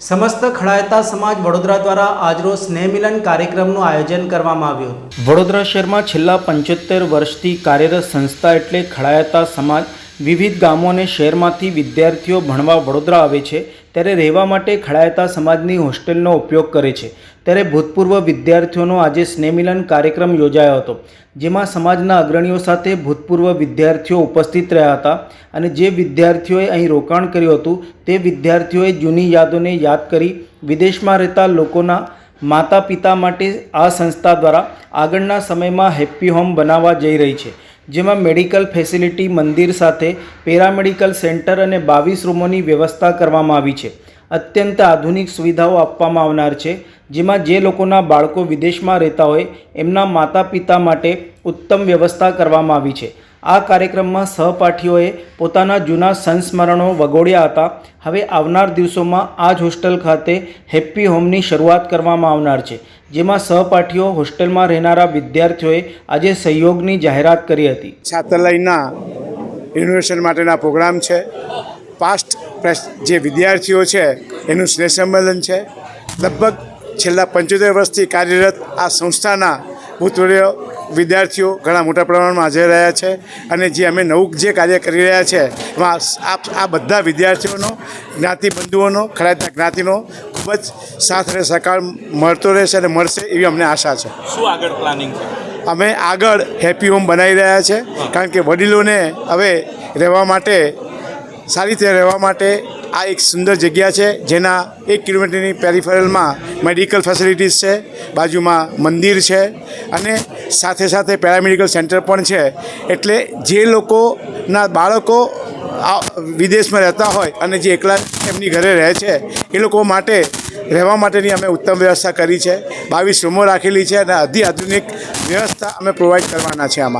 સમસ્ત ખડાયતા સમાજ વડોદરા દ્વારા આજરોજ સ્નેહમિલન કાર્યક્રમનું આયોજન કરવામાં આવ્યું. વડોદરા શહેરમાં છેલ્લા પંચોતેર વર્ષથી કાર્યરત સંસ્થા એટલે ખડાયતા સમાજ વિવિધ ગામો અને શહેરમાંથી વિદ્યાર્થીઓ ભણવા વડોદરા આવે છે, ત્યારે રહેવા માટે ખડાયતા સમાજની હોસ્ટેલનો ઉપયોગ કરે છે. ત્યારે ભૂતપૂર્વ વિદ્યાર્થીઓનો આજે સ્નેહમિલન કાર્યક્રમ યોજાયો હતો, જેમાં સમાજના અગ્રણીઓ સાથે ભૂતપૂર્વ વિદ્યાર્થીઓ ઉપસ્થિત રહ્યા હતા અને જે વિદ્યાર્થીઓએ અહીં રોકાણ કર્યું હતું, તે વિદ્યાર્થીઓએ જૂની યાદોને યાદ કરી વિદેશમાં રહેતા લોકોના માતા પિતા માટે આ સંસ્થા દ્વારા આગળના સમયમાં હેપ્પી હોમ બનાવવા જઈ રહી છે. જેમાં મેડિકલ ફેસિલિટી, મંદિર સાથે, પેરામેડિકલ સેન્ટર અને બાવીસ રૂમોની વ્યવસ્થા કરવામાં આવી છે. અત્યંત આધુનિક સુવિધાઓ આપવામાં આવનાર છે, જેમાં જે લોકોના બાળકો વિદેશમાં રહેતા હોય, એમના માતા પિતા માટે ઉત્તમ વ્યવસ્થા કરવામાં આવી છે. આ કાર્યક્રમમાં સહપાઠીઓએ પોતાના જૂના સંસ્મરણો વગોડ્યા હતા. હવે આવનાર દિવસોમાં આ જ હોસ્ટેલ ખાતે હેપ્પી હોમની શરૂઆત કરવામાં આવનાર છે. જેમાં સહપાઠીઓ હોસ્ટેલમાં રહેનારા વિદ્યાર્થીઓએ આજે સહયોગની જાહેરાત કરી હતી. છાત્રાલયના ઇનોવેશન માટેના પ્રોગ્રામ છે. પાસ્ટ જે વિદ્યાર્થીઓ છે, એનું સ્નેહ સંમેલન છે. લગભગ છેલ્લા પંચોતેર વર્ષથી કાર્યરત આ સંસ્થાના ભૂતપૂર્વ વિદ્યાર્થીઓ ઘણા મોટા પ્રમાણમાં હાજર રહ્યા છે અને જે અમે નવું જે કાર્ય કરી રહ્યા છે, એમાં આ બધા વિદ્યાર્થીઓનો જ્ઞાતિ બંધુઓનો ખરાતના જ્ઞાતિનો જ સાથ અને સહકાર મળતો રહેશે અને મળશે એવી અમને આશા છે. શું આગળ પ્લાનિંગ છે? અમે આગળ હેપી હોમ બનાવી રહ્યા છે કારણ કે વડીલોને હવે રહેવા માટે સારી રીતે રહેવા માટે આ એક સુંદર જગ્યા છે જેના એક કિલોમીટરની પેરિફેરલમાં મેડિકલ ફેસિલિટીઝ છે બાજુમાં મંદિર છે અને સાથે સાથે પેરામેડિકલ સેન્ટર પણ છે. એટલે જે લોકોના બાળકો આ વિદેશમાં રહેતા હોય અને જે એકલા એમની ઘરે રહે છે એ લોકો માટે રહેવા માટેની અમે ઉત્તમ વ્યવસ્થા કરી છે. બાવીસ રૂમો રાખેલી છે અને અધિ આધુનિક વ્યવસ્થા અમે પ્રોવાઈડ કરવાના છે આમાં.